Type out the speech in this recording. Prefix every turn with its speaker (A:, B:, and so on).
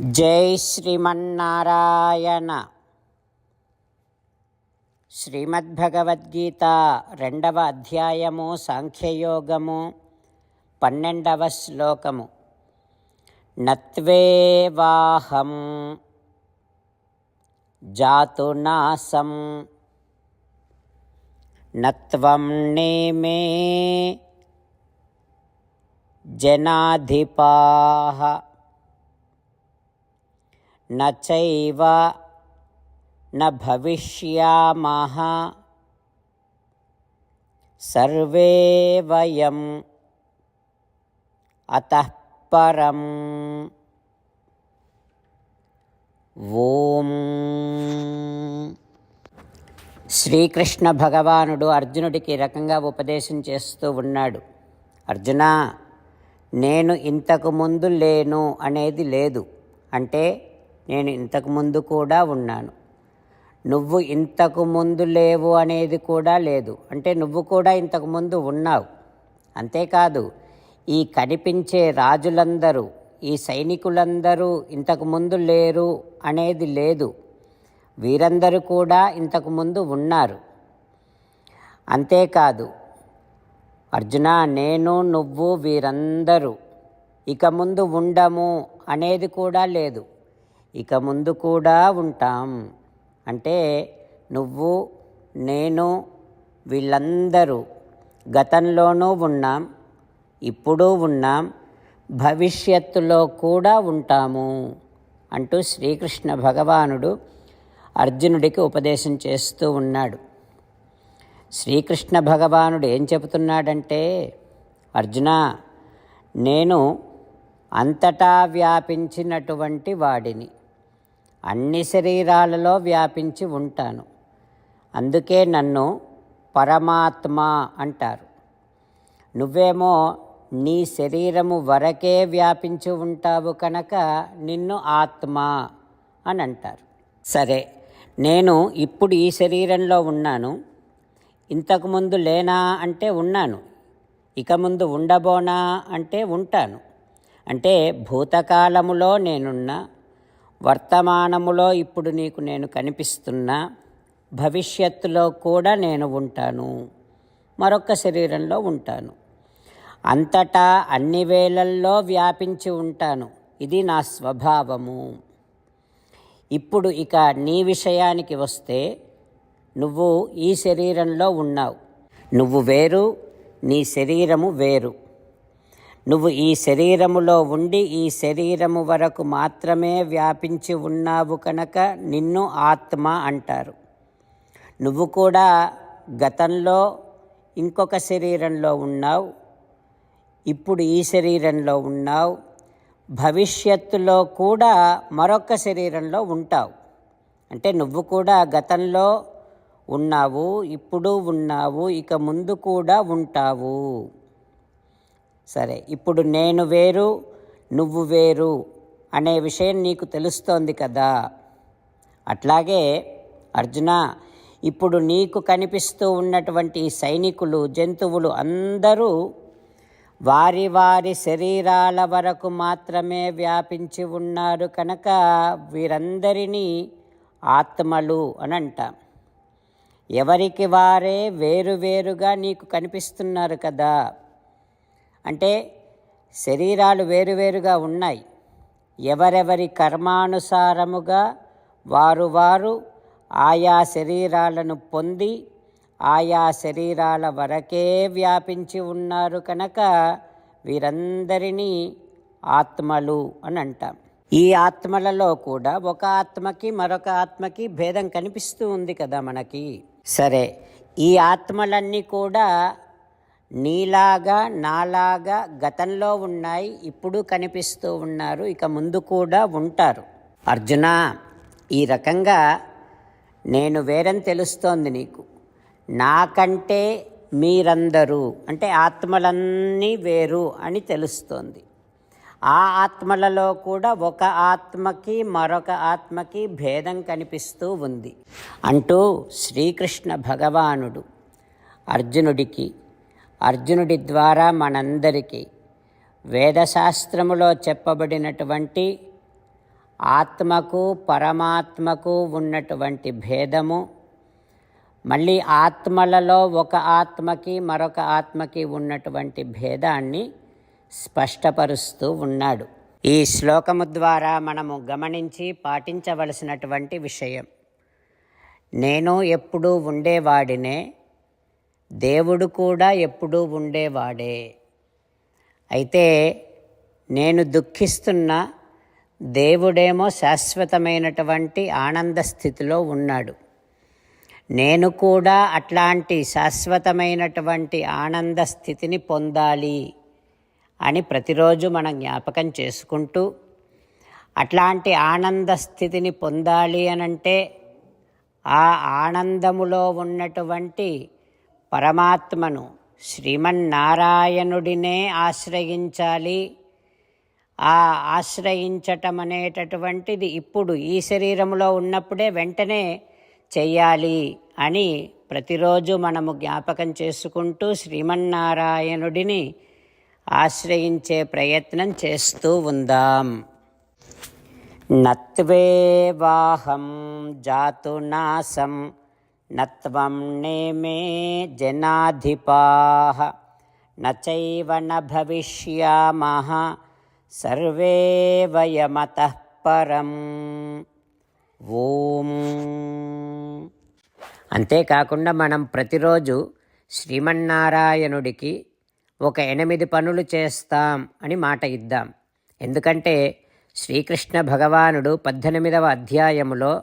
A: జై శ్రీమన్నారాయణ. శ్రీమద్భగవద్గీత రెండవ అధ్యాయము సాంఖ్యయోగము పన్నెండవ శ్లోకము. నత్వేవాహం జాతునాసం నత్వం నేమే జనాధిపా నచైవ న భవిష్యామః సర్వే పరం ఓం శ్రీకృష్ణ భగవానుడు అర్జునుడికి రకంగా ఉపదేశం చేస్తూ ఉన్నాడు. అర్జున నేను ఇంతకు ముందు లేను అనేది లేదు. అంటే నేను ఇంతకు ముందు కూడా ఉన్నాను. నువ్వు ఇంతకు ముందు లేవు అనేది కూడా లేదు. అంటే నువ్వు కూడా ఇంతకు ముందు ఉన్నావు. అంతేకాదు ఈ కనిపించే రాజులందరూ ఈ సైనికులందరూ ఇంతకు ముందు లేరు అనేది లేదు. వీరందరూ కూడా ఇంతకు ముందు ఉన్నారు. అంతేకాదు అర్జున నేను నువ్వు వీరందరూ ఇక ముందు ఉండము అనేది కూడా లేదు. ఇక ముందు కూడా ఉంటాం. అంటే నువ్వు నేను వీళ్ళందరూ గతంలోనూ ఉన్నాం ఇప్పుడు ఉన్నాం భవిష్యత్తులో కూడా ఉంటాము అంటూ శ్రీకృష్ణ భగవానుడు అర్జునుడికి ఉపదేశం చేస్తూ ఉన్నాడు. శ్రీకృష్ణ భగవానుడు ఏం చెబుతున్నాడంటే అర్జున నేను అంతటా వ్యాపించినటువంటి వాడిని. అన్ని శరీరాలలో వ్యాపించి ఉంటాను. అందుకే నన్ను పరమాత్మ అంటారు. నువ్వేమో నీ శరీరము వరకే వ్యాపించి ఉంటావు కనుక నిన్ను ఆత్మ అని అంటారు సరే నేను ఇప్పుడు ఈ శరీరంలో ఉన్నాను. ఇంతకుముందు లేనా అంటే ఉన్నాను. ఇక ముందు ఉండబోనా అంటే ఉంటాను. అంటే భూతకాలములో నేనున్నా వర్తమానములో ఇప్పుడు నీకు నేను కనిపిస్తున్నా భవిష్యత్తులో కూడా నేను ఉంటాను. మరొక శరీరంలో ఉంటాను. అంతటా అన్ని వేళల్లో వ్యాపించి ఉంటాను. ఇది నా స్వభావము. ఇప్పుడు ఇక నీ విషయానికి వస్తే నువ్వు ఈ శరీరంలో ఉన్నావు. నువ్వు వేరు నీ శరీరము వేరు. నువ్వు ఈ శరీరములో ఉండి ఈ శరీరము వరకు మాత్రమే వ్యాపించి ఉన్నావు కనుక నిన్ను ఆత్మ అంటారు. నువ్వు కూడా గతంలో ఇంకొక శరీరంలో ఉన్నావు ఇప్పుడు ఈ శరీరంలో ఉన్నావు భవిష్యత్తులో కూడా మరొక శరీరంలో ఉంటావు. అంటే నువ్వు కూడా గతంలో ఉన్నావు ఇప్పుడు ఉన్నావు ఇక ముందు కూడా ఉంటావు. సరే ఇప్పుడు నేను వేరు నువ్వు వేరు అనే విషయం నీకు తెలుస్తోంది కదా. అట్లాగే అర్జున ఇప్పుడు నీకు కనిపిస్తూ ఉన్నటువంటి సైనికులు జంతువులు అందరూ వారి వారి శరీరాల వరకు మాత్రమే వ్యాపించి ఉన్నారు కనుక వీరందరినీ ఆత్మలు అని అంటాం ఎవరికి వారే వేరువేరుగా నీకు కనిపిస్తున్నారు కదా. అంటే శరీరాలు వేరువేరుగా ఉన్నాయి. ఎవరెవరి కర్మానుసారముగా వారు వారు ఆయా శరీరాలను పొంది ఆయా శరీరాల వరకే వ్యాపించి ఉన్నారు కనుక వీరందరినీ ఆత్మలు అని అంటాం. ఈ ఆత్మలలో కూడా ఒక ఆత్మకి మరొక ఆత్మకి భేదం కనిపిస్తూ ఉంది కదా మనకి. సరే ఈ ఆత్మలన్నీ కూడా నీలాగా నాలాగా గతంలో ఉన్నాయి ఇప్పుడు కనిపిస్తూ ఉన్నారు ఇక ముందు కూడా ఉంటారు. అర్జున ఈ రకంగా నేను వేరని తెలుస్తోంది నీకు. నాకంటే మీరందరూ అంటే ఆత్మలన్నీ వేరు అని తెలుస్తోంది. ఆ ఆత్మలలో కూడా ఒక ఆత్మకి మరొక ఆత్మకి భేదం కనిపిస్తూ ఉంది. అంటూ శ్రీకృష్ణ భగవానుడు అర్జునుడికి అర్జునుడి ద్వారా మనందరికీ వేదశాస్త్రములో చెప్పబడినటువంటి ఆత్మకు పరమాత్మకు ఉన్నటువంటి భేదము మళ్ళీ ఆత్మలలో ఒక ఆత్మకి మరొక ఆత్మకి ఉన్నటువంటి భేదాన్ని స్పష్టపరుస్తూ ఉన్నాడు. ఈ శ్లోకము ద్వారా మనము గమనించి పాటించవలసినటువంటి విషయం నేను ఎప్పుడూ ఉండేవాడినే దేవుడు కూడా ఎప్పుడూ ఉండేవాడే. అయితే నేను దుఃఖిస్తున్న దేవుడేమో శాశ్వతమైనటువంటి ఆనంద స్థితిలో ఉన్నాడు. నేను కూడా అట్లాంటి శాశ్వతమైనటువంటి ఆనంద స్థితిని పొందాలి అని ప్రతిరోజు మనం జ్ఞాపకం చేసుకుంటూ అట్లాంటి ఆనంద స్థితిని పొందాలి అనంటే ఆ ఆనందములో ఉన్నటువంటి పరమాత్మను శ్రీమన్నారాయణుడినే ఆశ్రయించాలి. ఆ ఆశ్రయించటం అనేటటువంటిది ఇప్పుడు ఈ శరీరంలో ఉన్నప్పుడే వెంటనే చెయ్యాలి అని ప్రతిరోజు మనము జ్ఞాపకం చేసుకుంటూ శ్రీమన్నారాయణుడిని ఆశ్రయించే ప్రయత్నం చేస్తూ ఉందాం. నత్వేవాహం జాతునాసం నత్వం నేమే జనాధిపా నైవ న భవిష్యామः సర్వే వయమతః పరం. ఓం. అంతేకాకుండా మనం ప్రతిరోజు శ్రీమన్నారాయణుడికి ఒక ఎనిమిది పనులు చేస్తాం అని మాట ఇద్దాం. ఎందుకంటే శ్రీకృష్ణ భగవానుడు పద్దెనిమిదవ అధ్యాయములో